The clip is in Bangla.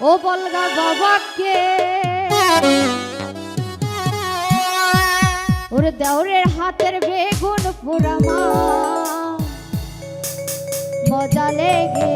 ও বলগা বাবাকে ওরে দেওরের হাতের বেগুন পোড়ামা। মজা লেগে